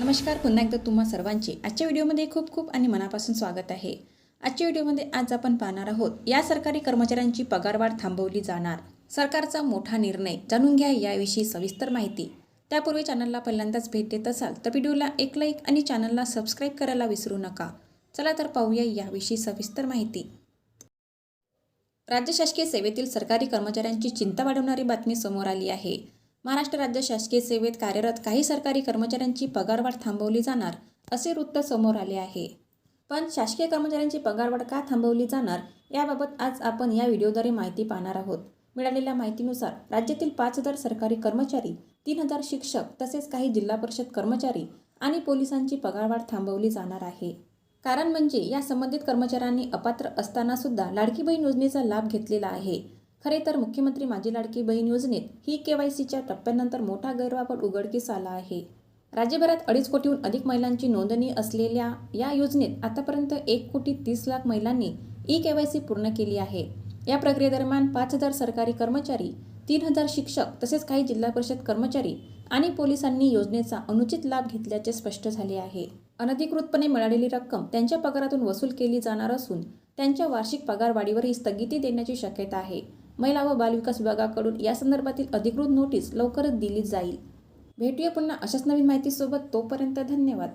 नमस्कार पुन्हा एकदा तुम्हा सर्वांचे. आजच्या व्हिडिओमध्ये खूप खूप आणि मनापासून स्वागत आहे. आजच्या व्हिडिओमध्ये आज आपण पाहणार आहोत या सरकारी कर्मचाऱ्यांची पगारवाढ थांबवली जाणार. सरकारचा मोठा निर्णय जाणून घ्या याविषयी सविस्तर माहिती. त्यापूर्वी चॅनलला पहिल्यांदाच भेट देत असाल तर व्हिडिओला एक लाईक आणि चॅनलला सबस्क्राईब करायला विसरू नका. चला तर पाहूया याविषयी सविस्तर माहिती. राज्य शासकीय सेवेतील सरकारी कर्मचाऱ्यांची चिंता वाढवणारी बातमी समोर आली आहे. महाराष्ट्र राज्य शासकीय सेवेत कार्यरत काही सरकारी कर्मचाऱ्यांची पगारवाढ थांबवली जाणार असे वृत्त समोर आले आहे. पण शासकीय कर्मचाऱ्यांची पगारवाढ का थांबवली जाणार याबाबत आज आपण या व्हिडिओद्वारे माहिती पाहणार आहोत. मिळालेल्या माहितीनुसार राज्यातील पाच हजार सरकारी कर्मचारी तीन हजार शिक्षक तसेच काही जिल्हा परिषद कर्मचारी आणि पोलिसांची पगारवाढ थांबवली जाणार आहे. कारण म्हणजे या संबंधित कर्मचाऱ्यांनी अपात्र असताना सुद्धा लाडकी बहीण योजनेचा लाभ घेतलेला आहे. खरे तर मुख्यमंत्री माझी लाडकी बहीण योजनेत ही के वाय सीच्या टप्प्यानंतर मोठा गैरवापर उघडकीस आला आहे. राज्यभरात अडीच कोटीहून अधिक महिलांची नोंदणी असलेल्या या योजनेत आतापर्यंत एक कोटी तीस लाख महिलांनी ई के वाय सी पूर्ण केली आहे. या प्रक्रियेदरम्यान पाच हजार सरकारी कर्मचारी तीन हजार शिक्षक तसेच काही जिल्हा परिषद कर्मचारी आणि पोलिसांनी योजनेचा अनुचित लाभ घेतल्याचे स्पष्ट झाले आहे. अनधिकृतपणे मिळालेली रक्कम त्यांच्या पगारातून वसूल केली जाणार असून त्यांच्या वार्षिक पगारवाढीवरही स्थगिती देण्याची शक्यता आहे. महिला व बालविकास विभागाकडून या संदर्भातील अधिकृत नोटीस लवकरच दिली जाईल. भेटूया पुन्हा अशाच नवीन माहितीसोबत तोपर्यंत धन्यवाद.